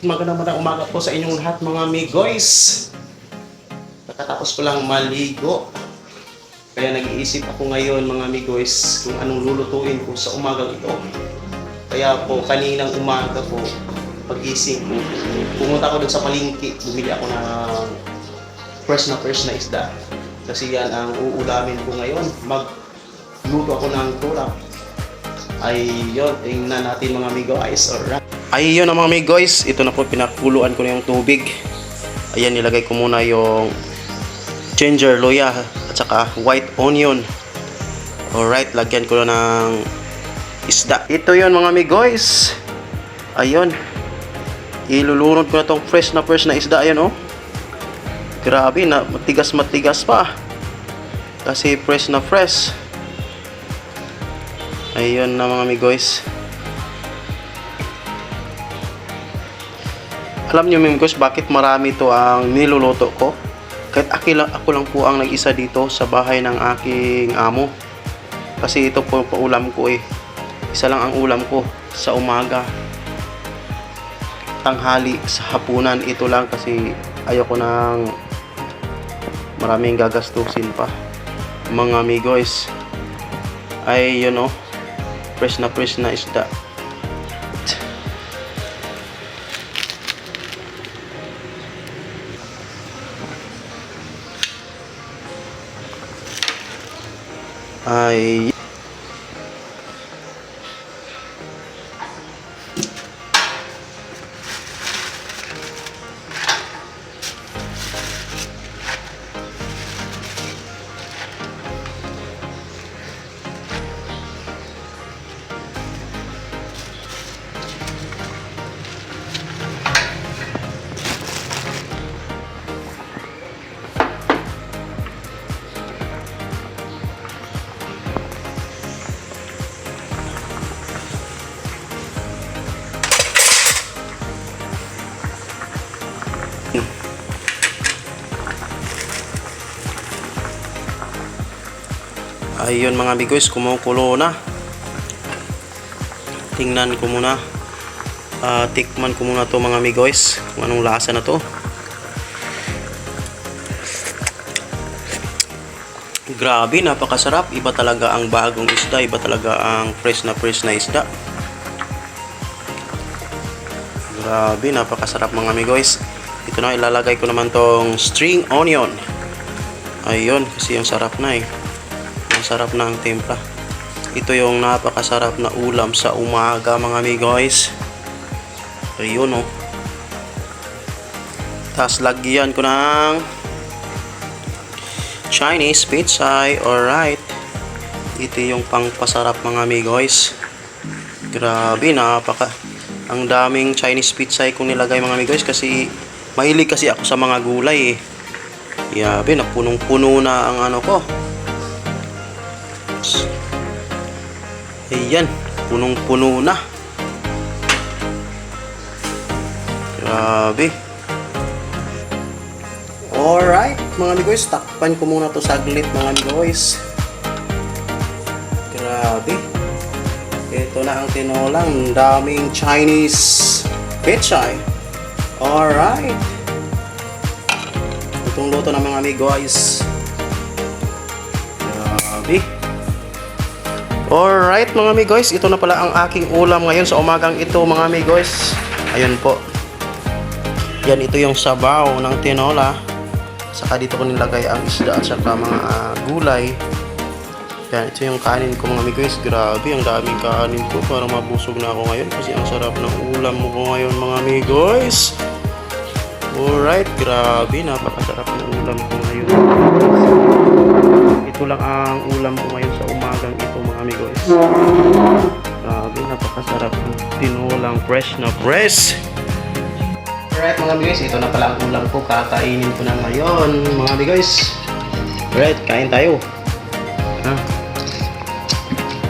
magandang magandang umaga po sa inyong lahat mga amigoys. Pagkatapos ko lang maligo. Kaya nag-iisip ako ngayon mga amigoys kung anong lulutuin ko sa umagang ito. Kaya po kaninang umaga po pag-isip ko, pumunta ako doon sa palengke, bumili ako ng fresh na fresh na isda. Kasi yan ang uulamin ko ngayon. Magluto ako ng tulak. Ay yun, tingnan natin mga amigoys. Alright. Ay yun ang mga amigoys. Ito na po, pinakuluan ko na yung tubig. Ayan, nilagay ko muna yung ginger, luya, at saka white onion. Alright, lagyan ko na ng isda. Ito yun mga amigoys. Ayun. Ilulunod ko na tong fresh na fresh na isda. Ayan oh. Grabe na, matigas matigas pa. Kasi fresh na fresh. Ayun na mga amigoys. Alam niyo amigoys, bakit marami to ang niluluto ko? Kahit ako lang, ako lang po ang nag-isa dito sa bahay ng aking amo. Kasi ito po ang ulam ko eh. Isa lang ang ulam ko sa umaga. Tanghali sa hapunan ito lang kasi ayoko nang maraming gagastusin pa. Mga amigoys, ay yun know, fresh na fresh na isda. Ay Ayun mga amigos, kumukulo na. Tingnan ko muna. Ah, tikman ko muna to mga amigos. Kung anong lasa na to. Grabe, napakasarap. Iba talaga ang bagong isda. Iba talaga ang fresh na fresh na isda. Grabe, napakasarap mga amigos. Ito na, ilalagay ko naman tong string onion. Ayun, kasi yung sarap na eh. Ang sarap ng timpla. Ito yung napakasarap na ulam sa umaga mga amigoys. Ayun oh. Tapos lagyan ko ng Chinese pizza. Alright. Ito yung pangpasarap mga amigoys. Grabe, napaka ang daming Chinese pizza kung nilagay mga amigoys kasi mahilig kasi ako sa mga gulay eh. Yabe, na punong-puno na ang ano ko. Ayan, punong-puno na. Grabe. Alright, mga amigoys, takpan ko muna to saglit mga amigoys. Grabe. Ito na ang tinolang daming Chinese pechay. Alright. Itong luto ng mga amigoys. Grabe. Alright mga amigoys, ito na pala ang aking ulam ngayon sa umagang ito mga amigoys. Ayun po. Yan, ito yung sabaw ng tinola. Saka dito ko nilagay ang isda at saka mga ah, gulay. Yan, ito yung kanin ko mga amigoys. Grabe, ang daming kanin ko para mabusog na ako ngayon kasi ang sarap ng ulam mo ko ngayon mga amigoys. Alright, grabe, napakasarap ng ulam ko ngayon. Ito lang ang ulam ko ngayon sa umagang amigos. Grabe, napakasarap ng tinolang fresh na fresh. Alright mga amigos, ito na pala ang ulam ko. Kakainin ko na ngayon mga amigos. Alright, kain tayo. Ha?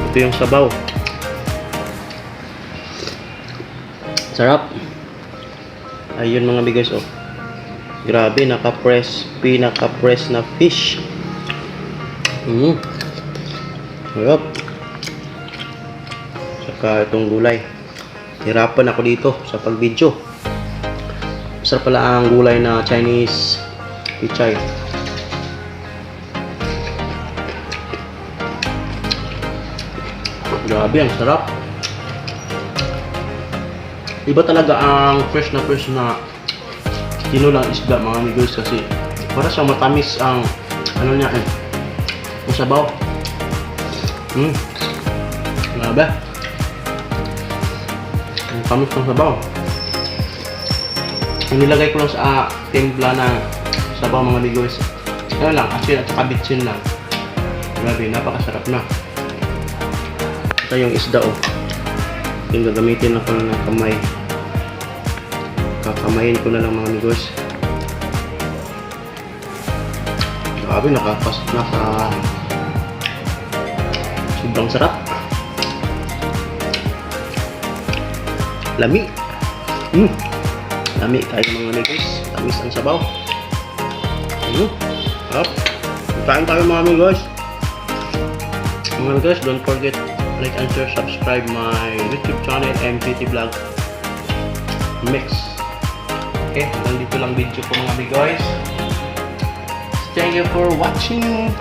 Ito yung sabaw. Sarap. Ayun mga amigos, oh. Grabe, naka-press, pinaka-press na fish. Mm. Sarap. Saka itong gulay. Hirapan ako dito sa pag-video. Masarap pala ang gulay na Chinese pichay. Grabe, ang sarap. Iba talaga ang fresh na fresh na tinulang isda mga amigos kasi para sa matamis ang ano niya eh. Ang sabaw. Hmm. Grabe. Ang tamis ng sabaw. Yung nilagay ko lang sa ah, timpla na sabaw mga amigos. Ano lang, asin at saka bitsin lang. Grabe, napakasarap na. Ito yung isda oh. Yung gagamitin ako ng kamay. Kakamayin ko na lang mga amigos. Grabe, nakapas, naka... Sobrang sarap. Lami. Hmm. Lami kayo mga amigos. Tamis ang sabaw. Hmm. Sarap. Kain tayo mga amigos. Mga amigos, don't forget like and share, subscribe my YouTube channel, MPT Vlog Mix. Okay, hanggang dito lang video ko mga amigos. Thank you for watching.